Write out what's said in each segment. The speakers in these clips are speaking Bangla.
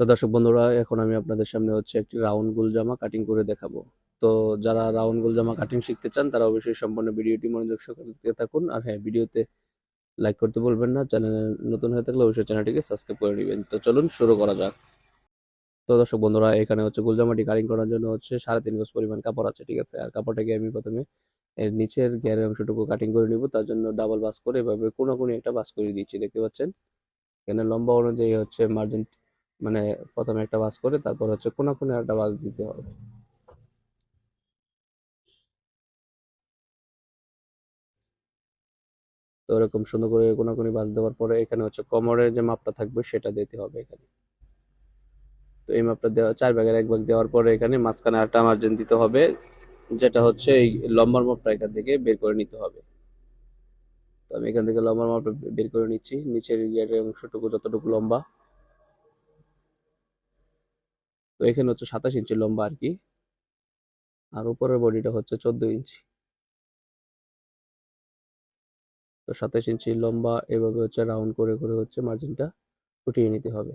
তো দর্শক বন্ধুরা, এখন আমি আপনাদের সামনে হচ্ছে একটি রাউন্ড গোল জামা কাটিং করে দেখাবো। তো যারা রাউন্ড গোল জামা কাটিং শিখতে চান, তারা অবশ্যই সম্পূর্ণ ভিডিওটি মনোযোগ সহকারে দেখতে থাকুন। আর হ্যাঁ ভিডিওতে লাইক করতে বলবেন না, চ্যানেলে নতুন হয়ে থাকলে অবশ্যই চ্যানেলটিকে সাবস্ক্রাইব করে নেবেন। তো চলুন শুরু করা যাক। তো দর্শক বন্ধুরা, এখানে হচ্ছে গোল জামাটি কাটিং করার জন্য হচ্ছে সাড়ে তিন গজ পরিমাণ কাপড় আছে, ঠিক আছে? আর কাপড়টাকে আমি প্রথমে এর নিচের গ্যারের অংশটুকু কাটিং করে নিব। তার জন্য ডাবল বাস করে এভাবে কোনাকুনি একটা বাস করে দিচ্ছি, দেখতে পাচ্ছেন? এখানে লম্বা অনুযায়ী হচ্ছে মার্জিন মানে প্রথমে একটা বাস করে, তারপর হচ্ছে কোনা কোনে একটা বাস দিতে হবে। তো এরকম সুন্দর করে কোনাকুনি বাস দেওয়ার পরে এখানে হচ্ছে কোমরের যে মাপটা থাকবে সেটা দিতে হবে এখানে। তো এই মাপটা দেওয়া, চার ভাগের এক ভাগ দেওয়ার পরে এখানে মাঝখানে একটা মার্জিন দিতে হবে, যেটা হচ্ছে এই লম্বার মাপটা এখান থেকে বের করে নিতে হবে। তো আমি এখান থেকে লম্বার মাপটা বের করে নিচ্ছি, নিচের অংশটুকু যতটুকু লম্বা তো এখানে হচ্ছে সাতাশ ইঞ্চি লম্বা আর কি। আর উপরের বডিটা হচ্ছে চোদ্দ ইঞ্চি। তো সাতাশ ইঞ্চি লম্বা এভাবে হচ্ছে রাউন্ড করে করে হচ্ছে মার্জিনটা উঠিয়ে নিতে হবে।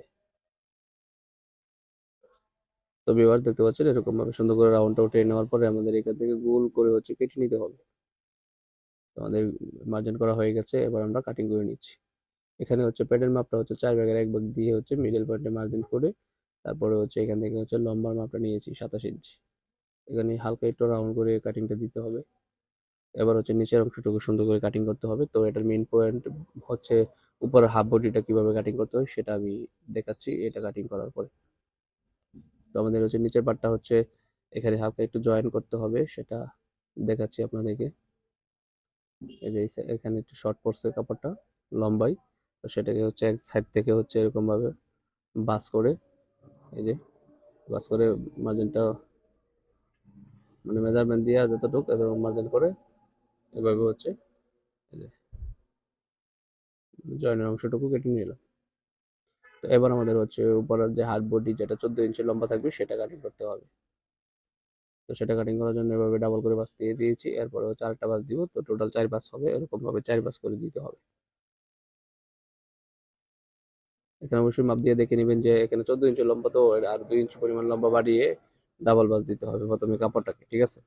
তো বিবার দেখতে পাচ্ছেন এরকম ভাবে সুন্দর করে রাউন্ডটা উঠিয়ে নেওয়ার পরে আমাদের এখান থেকে গোল করে হচ্ছে কেটে নিতে হবে। তো আমাদের মার্জিন করা হয়ে গেছে, এবার আমরা কাটিং করে নিচ্ছি। এখানে হচ্ছে প্যাডের মাপটা হচ্ছে চার ব্যাগের এক ভাগ দিয়ে হচ্ছে মিডল পয়েন্টে মার্জিন করে তারপরে হচ্ছে এখান থেকে হচ্ছে লম্বার মাপটা নিয়েছি সাতাশ ইঞ্চি এখানে হালকা একটু রাউন্ড করে কাটিংটা দিতে হবে। এবার হচ্ছে নিচের অংশটুকু সুন্দর করে কাটিং করতে হবে। তো এটার মেন পয়েন্ট হচ্ছে উপরে হাফ বডিটা কীভাবে কাটিং করতে হয় সেটা আমি দেখাচ্ছি এটা কাটিং করার পরে। তো আমাদের হচ্ছে নিচের পার্টটা হচ্ছে এখানে হালকা একটু জয়েন করতে হবে সেটা দেখাচ্ছি আপনাদেরকে। এই যে এখানে একটু শর্ট পড়ছে কাপড়টা লম্বাই তো সেটাকে হচ্ছে এক সাইড থেকে হচ্ছে এরকম ভাবে বাস করে এই যে, বাস করে মার্জিনটা মানে মেজারমেন্ট দিয়ে যতটুকু এরকম মার্জিন করে এভাবে হচ্ছে এই যে জয়েনের অংশটুকু কেটে নিলাম। তো এবার আমাদের হচ্ছে উপরের যে হার্ড বডি যেটা চোদ্দ ইঞ্চি লম্বা থাকবে সেটা কাটিং করতে হবে। তো সেটা কাটিং করার জন্য এভাবে ডাবল করে বাস দিয়ে দিয়েছি, এরপরে আরেকটা বাস দিব, তো টোটাল চার বাস হবে, এরকমভাবে চার বাস করে দিতে হবে। এখানে অবশ্যই মাপ দিয়ে দেখে নেবেন যে এখানে চোদ্দ ইঞ্চি লম্বা তো আর দুই ইঞ্চি পরিমাণ লম্বা বাড়িয়ে ডাবল বাস দিতে হবে প্রথমে কাপড়টাকে, ঠিক আছে?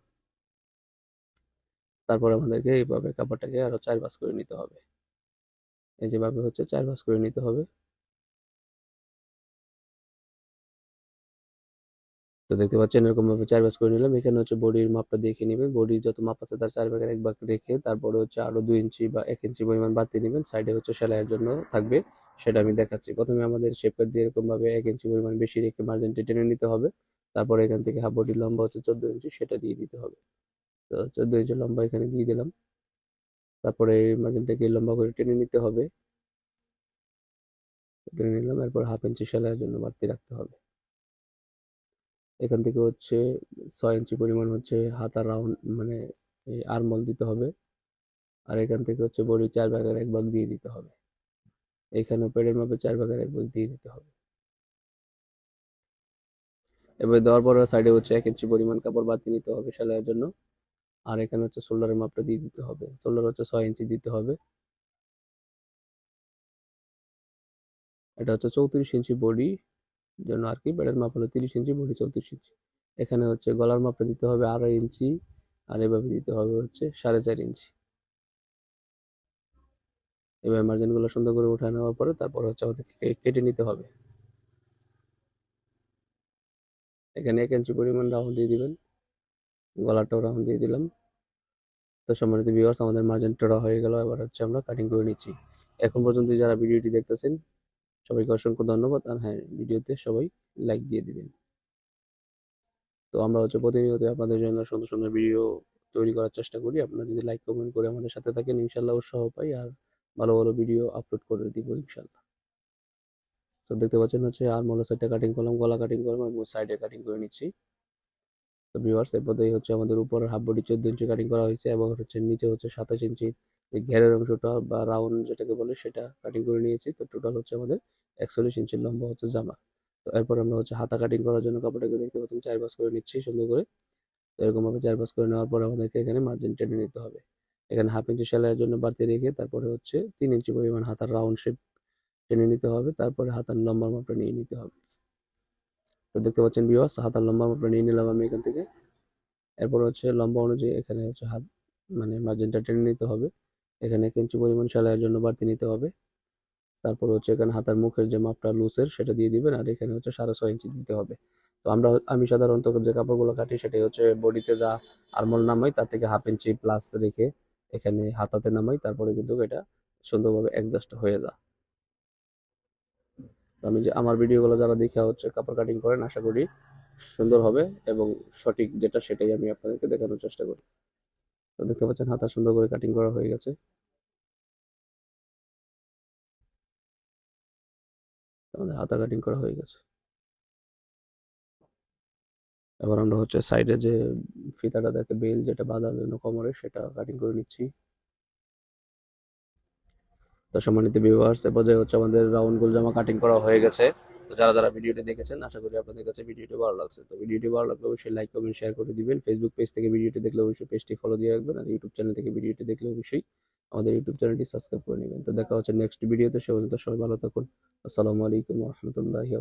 তারপরে আমাদেরকে এইভাবে কাপড়টাকে আরও চার বাস করে নিতে হবে। এই যেভাবে হচ্ছে চার বাস করে নিতে হবে। তো দেখতে পাচ্ছেন, এরকম ভাবে চার ভাঁজ করে নিলাম। এখানে হচ্ছে বডির মাপটা দেখে নেবেন। বডির যত মাপ আছে তার চার ভাগের এক ভাগ রেখে তারপরে হচ্ছে আরও দুই ইঞ্চি বা এক ইঞ্চি পরিমাণ বাড়তি নেবেন। সাইডে হচ্ছে সেলাইয়ের জন্য থাকবে, সেটা আমি দেখাচ্ছি। প্রথমে আমাদের শেপ দিয়ে এরকম ভাবে এক ইঞ্চি পরিমাণ বেশি রেখে মার্জিনটা টেনে নিতে হবে। তারপরে এখান থেকে হাফ বডি লম্বা হচ্ছে চোদ্দ ইঞ্চি, সেটা দিয়ে দিতে হবে। তো চোদ্দ ইঞ্চি লম্বা এখানে দিয়ে দিলাম। তারপরে এই মার্জিনটাকে লম্বা করে টেনে নিতে হবে। টেনে নিলাম, এরপর হাফ ইঞ্চি সেলাইয়ের জন্য বাড়তি রাখতে হবে। এখান থেকে হচ্ছে ছয় ইঞ্চি পরিমাণ হচ্ছে হাতা রাউন্ড মানে আরমল দিতে হবে। আর এখান থেকে হচ্ছে বডি চার ভাগের এক ভাগ দিয়ে দিতে হবে। এখানে পেডের মাপে চার ভাগের এক ভাগ দিয়ে দিতে হবে। এবার দেওয়ার পরে সাইডে হচ্ছে এক ইঞ্চি পরিমাণ কাপড় বাড়তি নিতে হবে সেলাইয়ের জন্য। আর এখানে হচ্ছে শোল্ডারের মাপটা দিয়ে দিতে হবে। শোল্ডার হচ্ছে ছয় ইঞ্চি দিতে হবে। এটা হচ্ছে চৌত্রিশ ইঞ্চি বডি জন্য আর কি বেডের মাপ হলো তিরিশ ইঞ্চি, বডি চৌত্রিশ ইঞ্চি। এখানে হচ্ছে গলার মাপটা দিতে হবে আড়াই ইঞ্চি, আর এভাবে দিতে হবে হচ্ছে সাড়ে চার ইঞ্চি। এবার মার্জিনগুলো সুন্দর করে উঠে নেওয়ার পরে তারপর হচ্ছে আমাদেরকে কে- কেটে নিতে হবে। এখানে এক ইঞ্চি পরিমাণ রাউন্ড দিয়ে দিবেন। গলাটাও রাউন্ড দিয়ে দিলাম। তো সম্মানিত ভিউয়ার্স আমাদের মার্জিন টোরা হয়ে গেল। এবার হচ্ছে আমরা কাটিং করে নিচ্ছি। এখন পর্যন্ত যারা ভিডিওটি দেখতেছেন সবাইকে অসংখ্য ধন্যবাদ। আর হ্যাঁ ভিডিওতে সবাই লাইক দিয়ে দিবেন। তো আমরা হচ্ছে প্রতিনিয়ত আপনাদের জন্য সুন্দর সুন্দর ভিডিও তৈরি করার চেষ্টা করি। আপনারা যদি লাইক কমেন্ট করে আমাদের সাথে থাকেন ইনশাল্লাহ উৎসাহ পাই আর ভালো ভালো ভিডিও আপলোড করে দিব ইনশাল্লাহ তো দেখতে পাচ্ছেন হচ্ছে আর মোলা সাইডটা কাটিং করলাম, গলা কাটিং করলাম এবং সাইডে কাটিং করে নিচ্ছি। তো ভিউয়ার্স এর পরেই হচ্ছে আমাদের উপরের হাফ বডি চোদ্দ ইঞ্চি কাটিং করা হয়েছে এবং হচ্ছে নিচে হচ্ছে সাতাশ ইঞ্চি এই ঘেরের অংশটা বা রাউন্ড যেটাকে বলে সেটা কাটিং করে নিয়েছি। তো টোটাল হচ্ছে আমাদের একচল্লিশ ইঞ্চির লম্বা হচ্ছে জামা। তো এরপর আমরা হচ্ছে হাতা কাটিং করার জন্য কাপড়টাকে দেখতে পাচ্ছেন চার বাস করে নিচ্ছি সুন্দর করে। তো এরকমভাবে চার বাস করে নেওয়ার পর আমাদেরকে এখানে মার্জিন টেনে নিতে হবে। এখানে হাফ ইঞ্চি সেলাইয়ের জন্য বাড়তি রেখে তারপরে হচ্ছে তিন ইঞ্চি পরিমাণ হাতার রাউন্ড শেপ টেনে নিতে হবে। তারপরে হাতার লম্বা মাপটা নিয়ে নিতে হবে। তো দেখতে পাচ্ছেন ভিউয়ার্স হাতার লম্বা মাপটা নিয়ে নিলাম আমি এখান থেকে। এরপর হচ্ছে লম্বা অনুযায়ী এখানে হচ্ছে হাত মানে মার্জিনটা টেনে নিতে হবে। এখানে এক ইঞ্চি পরিমাণ সেলাইয়ের জন্য বাড়তি নিতে হবে। তারপর হচ্ছে এখানে হাতার মুখের যে মাপটা লুসের সেটা দিয়ে দিবেন আর এখানে হচ্ছে সাড়ে ছয় ইঞ্চি দিতে হবে। তো আমরা আমি সাধারণত যে কাপড়গুলো কাটি সেটাই হচ্ছে বডিতে যা আরমল নামাই তার থেকে হাফ ইঞ্চি প্লাস রেখে এখানে হাতাতে নামাই, তারপরে কিন্তু এটা সুন্দরভাবে অ্যাডজাস্ট হয়ে তো আমি যে আমার ভিডিওগুলো যারা দেখে হচ্ছে কাপড় কাটিং করেন, আশা করি সুন্দর হবে এবং সঠিক যেটা সেটাই আমি আপনাদেরকে দেখানোর চেষ্টা করি। তো দেখতে পাচ্ছেন হাতা সুন্দর করে কাটিং করা হয়ে গেছে। আমাদের হাতা কাটিং করা হয়ে গেছে। এবার আমরা হচ্ছে সাইডে যে ফিতাটা দেখে বেল যেটা বাঁধার জন্য কোমরে সেটা কাটিং করে নিচ্ছি। তো সম্মানিত ভিউয়ার্স এ পর্যায়ে হচ্ছে আমাদের রাউন্ড গোল জামা কাটিং করা হয়ে গেছে। তো যারা যারা ভিডিওটি দেখেছেন, আশা করি আপনাদের কাছে ভিডিওটি ভালো লাগছে। তো ভিডিওটি ভালো লাগলে অবশ্যই লাইক কমেন্ট শেয়ার করে দিবেন। ফেসবুক পেজ থেকে ভিডিওটি দেখলে অবশ্যই পেজটি ফলো দিয়ে রাখবেন আর ইউটিউব চ্যানেল থেকে ভিডিওটি দেখলে অবশ্যই আমাদের ইউটিউব চ্যানেলটি সাবস্ক্রাইব করে নেবেন। তো দেখা হচ্ছে নেক্সট ভিডিওতে সে পর্যন্ত সবাই ভালো থাকুন। আসসালামু আলাইকুম রহমতুল্লাহি